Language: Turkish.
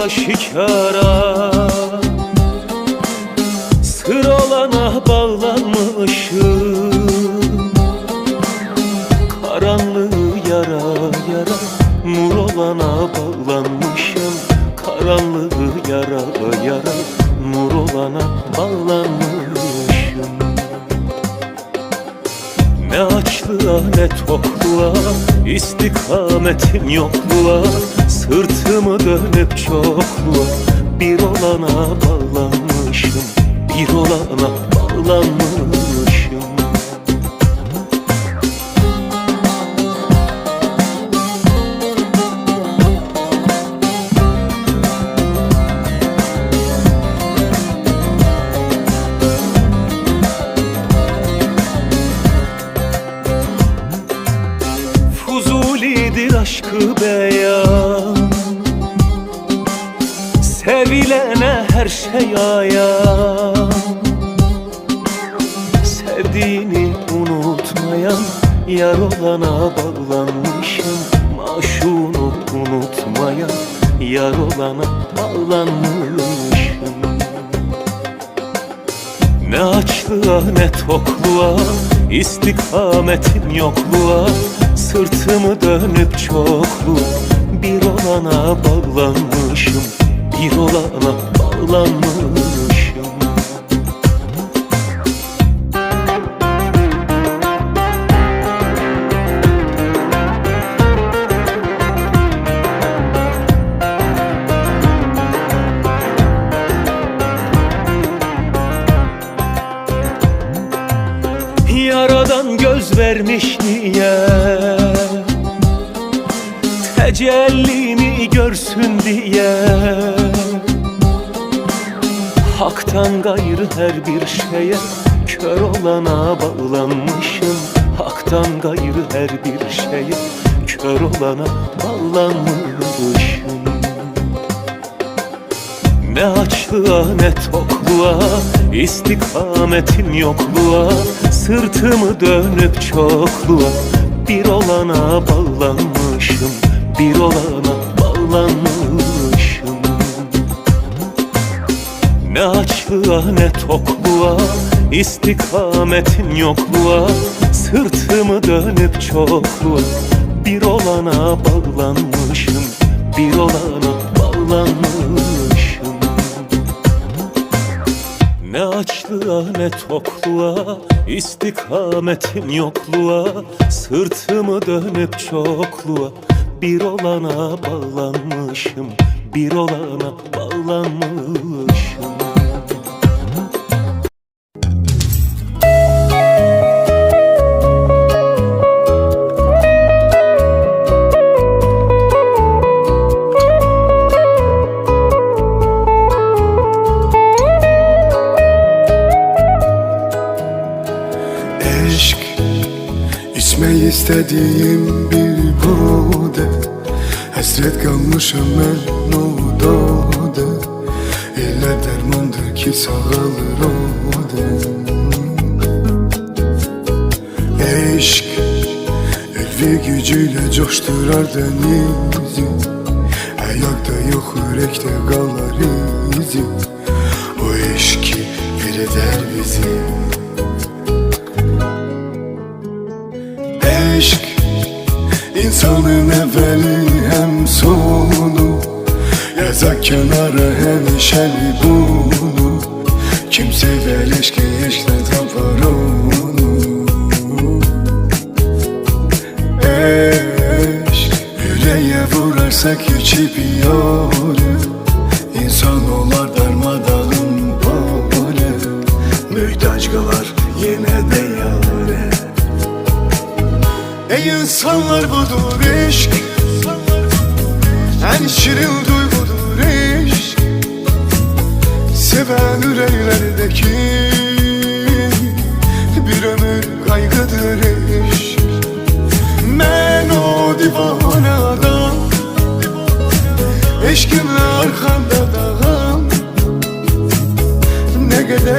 aşikara Sır olana bağlanmışım Karanlığı yara yara. Nur olana bağlanmışım Karanlığı yara yara. Nur olana bağlanmışım Ne açlığa ne tokluğa istikametim yokluğa Sırtımı dönüp çokluğa Bir olana bağlanmışım Bir olana bağlanmışım. Fuzulidir aşkı beyan Sevilene her şey ayan Sevdiğini unutmayan Yar olana bağlanmışım. Maşunu unutmayan Yar olana bağlanmışım. Ne açlığa ne tokluğa istikametim yokluğa Sırtımı dönüp çokluğa Bir olana bağlanmışım Bir olana bağlanmışım. Yaradan göz vermiş niye Tecellini görsün diye. Hak'tan gayrı her bir şeye Kör olana bağlanmışım. Hak'tan gayrı her bir şeye Kör olana bağlanmışım. Ne açlığa ne tokluğa istikametim yokluğa Sırtımı dönüp çokluğa Bir olana bağlanmışım Bir olana bağlanmışım. Ne açlığa ne tokluğa istikametim yokluğa Sırtımı dönüp çokluğa Bir olana bağlanmışım. Bir olana bağlanmışım. Ne açlığa ne tokluğa istikametim yokluğa Sırtımı dönüp çokluğa Bir olana bağlanmışım Bir olana bağlanmışım. İçmeyi istediğim bir bude Hasret kalmışım ben o İlle dermandır ki sağalır o dem Eşk Elvi gücüyle coşturar denizi. Ayakta yok yürekte kalır izi. O eşki bir eder bizi. Eşk insanın evveli hem sonu. Yazak kenarı hem şeli bunu. Kimse beleşki eşkle tapar onu Eşk yüreğe vurarsak içip yore İnsan olar darmadağın böyle Mühtaç kalar yine de yare Ey insanlar budur eşk. En şirin duygudur eşk. Seven yüreklerdeki Bir ömür kaygıdır eşk.